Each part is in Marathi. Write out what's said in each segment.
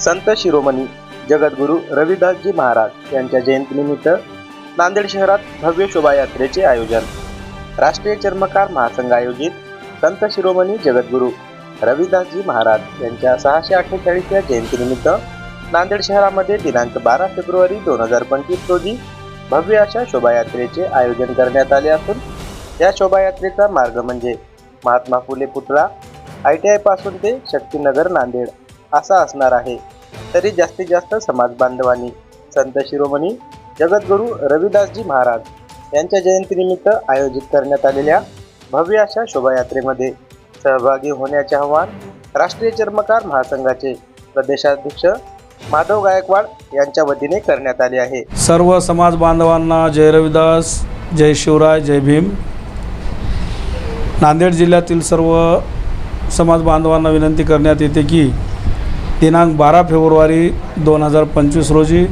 संत शिरोमणी जगद्गुरू रविदासजी महाराज यांच्या जयंतीनिमित्त नांदेड शहरात भव्य शोभायात्रेचे आयोजन. राष्ट्रीय चर्मकार महासंघ आयोजित संत शिरोमणी जगद्गुरू रविदासजी महाराज यांच्या सहाशे अठ्ठेचाळीसव्या जयंतीनिमित्त नांदेड शहरामध्ये दिनांक बारा फेब्रुवारी दोन हजार पंचवीस रोजी भव्य अशा शोभायात्रेचे आयोजन करण्यात आले असून या शोभायात्रेचा मार्ग म्हणजे महात्मा फुले पुतळा आय टी आयपासून ते शक्तीनगर नांदेड. असा असणार आहे. तरी जास्तीत जास्त समाज बांधवांनी संत शिरोमणी जगद्गुरू रविदासजी महाराज यांच्या जयंतीनिमित्त आयोजित करण्यात आलेल्या भव्य अशा शोभायात्रेमध्ये सहभागी होण्याचे आवाहन राष्ट्रीय चर्मकार महासंघाचे प्रदेशाध्यक्ष माधव गायकवाड यांच्या वतीने करण्यात आले आहे. सर्व समाज बांधवांना जय रविदास जय शिवराय जय भीम. नांदेड जिल्ह्यातील सर्व समाज बांधवांना विनंती करण्यात येते की दिनांक बारा फेब्रुवारी दोन हजार पंचवीस रोजी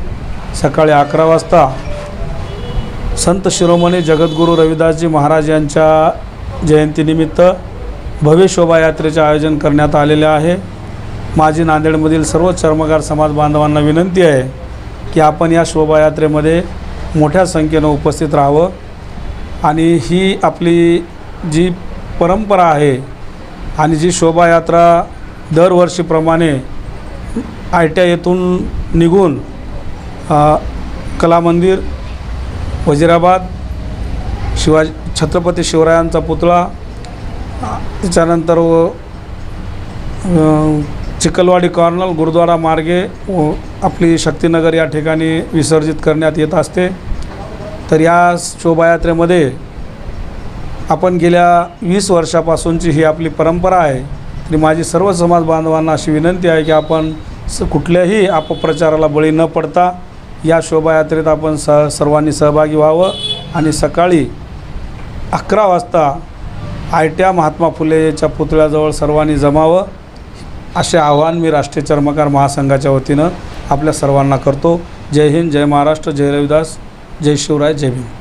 सकाळी अकरा वाजता संत शिरोमणी जगद्गुरू रविदासजी महाराज यांच्या जयंतीनिमित्त भव्य शोभायात्रेचे आयोजन करण्यात आलेले आहे. माझी नांदेडमधील सर्व चर्मगार समाज बांधवांना विनंती आहे की आपण या शोभायात्रेमध्ये मोठ्या संख्येनं उपस्थित राहावं आणि ही आपली जी परंपरा आहे आणि जी शोभायात्रा दरवर्षीप्रमाणे आय टी आय येथून निघून कलामंदिर कला मंदिर वजिराबाद शिवाजी छत्रपती शिवरायांचा पुतळा त्याच्यानंतर व चिखलवाडी कॉर्नल गुरुद्वारा मार्गे व आपली शक्तीनगर या ठिकाणी विसर्जित करण्यात येत असते. तर या शोभायात्रेमध्ये आपण गेल्या वीस वर्षापासूनची ही आपली परंपरा आहे. तरी माझी सर्व समाज बांधवांना अशी विनंती आहे की आपण स कुठल्याही अपप्रचाराला बळी न पडता या शोभायात्रेत आपण स सर्वांनी सहभागी व्हावं आणि सकाळी अकरा वाजता आयट्या महात्मा फुलेच्या पुतळ्याजवळ सर्वांनी जमावं. असे आवाहन मी राष्ट्रीय चर्मकार महासंघाच्या वतीनं आपल्या सर्वांना करतो. जय हिंद जय महाराष्ट्र जय रविदास जय शिवराय जय भीम.